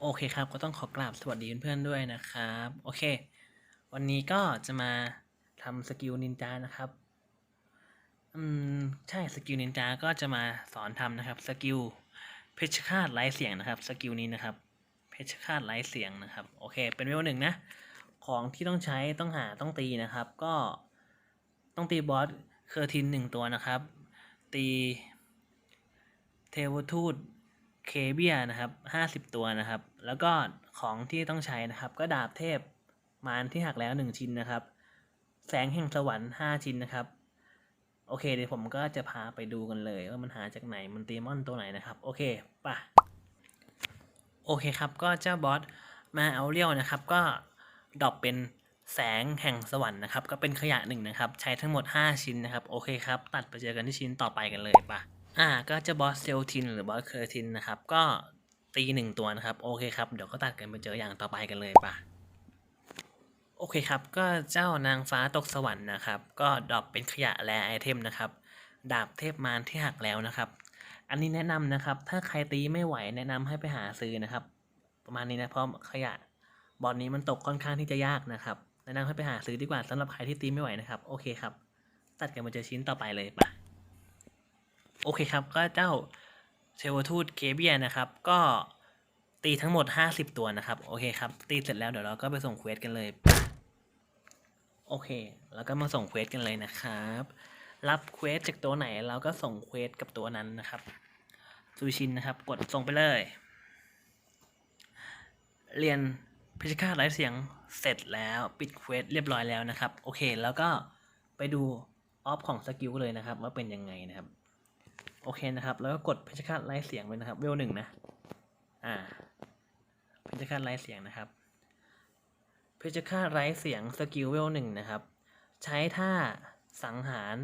โอเคครับ ก็ต้องขอกราบสวัสดีเพื่อนๆด้วยนะครับ โอเค วันนี้ก็จะมาทำสกิลนินจานะครับ อืม ใช่สกิลนินจาก็จะมาสอนทำนะครับ สกิลเพชฌฆาตไร้เสียงนะครับ สกิลนี้นะครับ เพชฌฆาตไร้เสียงนะครับ โอเค เป็นเวลหนึ่งนะ ของที่ต้องใช้ต้องหาต้องตีนะครับ ก็ต้องตีบอสเคอร์ทินหนึ่งตัวนะครับ ตีเทวทูต เคเบียนะครับห้าสิบตัวนะครับ แล้วก็ของที่ต้องใช้นะครับ ก็ดาบเทพมารที่หักแล้วหนึ่งชิ้นนะครับ แสงแห่งสวรรค์ห้าชิ้นนะครับ โอเคเดี๋ยวผมก็จะพาไปดูกันเลยว่ามันหาจากไหนมันตีมอนตัวไหนนะครับ โอเคป่ะโอเคครับก็เจ้าบอสมาเอาเรียวนะครับ ก็ดรอปเป็นแสงแห่งสวรรค์นะครับ ก็เป็นขยะหนึ่งนะครับ ใช้ทั้งหมด 5 ชิ้นนะครับ โอเคครับ ตัดไปเจอกันที่ชิ้นต่อไปกันเลยป่ะ อ่าก็จะบอสเซลทินหรือบอสเคอร์ทินนะครับ ก็ตีหนึ่งตัวนะครับ โอเคครับ เดี๋ยวก็ตัดกันไปเจออย่างต่อไปกันเลยป่ะโอเคครับ ก็เจ้านางฟ้าตกสวรรค์นะครับ ก็ดรอปเป็นขยะและไอเทมนะครับ ดาบเทพมารที่หักแล้วนะครับ อันนี้แนะนำนะครับ ถ้าใครตีไม่ไหวแนะนำให้ไปหาซื้อนะครับ ประมาณนี้นะ เพราะขยะบอลนี้มันตกค่อนข้างที่จะยากนะครับ แนะนำให้ไปหาซื้อดีกว่าสำหรับใครที่ตีไม่ไหวนะครับ โอเคครับ ตัดกันมาเจอชิ้นต่อไปเลยปะ โอเคครับ ก็เจ้าเชวทูตเคเบียนะครับ ก็ตีทั้งหมด 50 ตัวนะครับ โอเคครับ ตีเสร็จแล้วเดี๋ยวเราก็ไปส่งเควสกันเลย โอเค แล้วก็มาส่งเควสกันเลยนะครับ รับเควสจากตัวไหนเราก็ส่งเควสกับตัวนั้นนะครับซูชินนะครับ กดส่งไปเลย เรียนพิชฆาไร้เสียงเสร็จแล้วปิดเควสเรียบร้อยแล้วนะครับ โอเค แล้วก็ไปดูออฟของสกิลเลยนะครับ ว่าเป็นยังไงนะครับ โอเคนะครับแล้วก็กดเพิชฆาตไร้เสียงไปนะครับเวลหนึ่งนะอ่าเพิชฆาตไร้เสียงนะครับ เพิชฆาตไร้เสียงสกิลเวลหนึ่งนะครับ ใช้ท่าสังหาร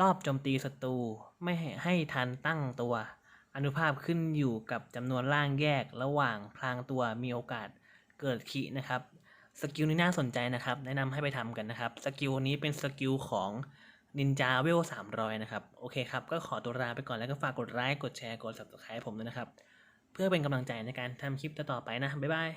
รอบโจมตีศัตรูไม่ให้ให้ทันตั้งตัว อนุภาพขึ้นอยู่กับจำนวนร่างแยกระหว่างพลางตัวมีโอกาสเกิดขีนะครับสกิลนี้น่าสนใจนะครับ แนะนำให้ไปทำกันนะครับ สกิลนี้เป็นสกิลของ นินจาเวลสามร้อยนะครับ โอเคครับ ก็ขอตัวลาไปก่อนแล้วก็ฝากกดไลค์กดแชร์กด subscribe ผมด้วยนะครับ เพื่อเป็นกำลังใจในการทำคลิปต่อๆไปนะ บ๊ายบาย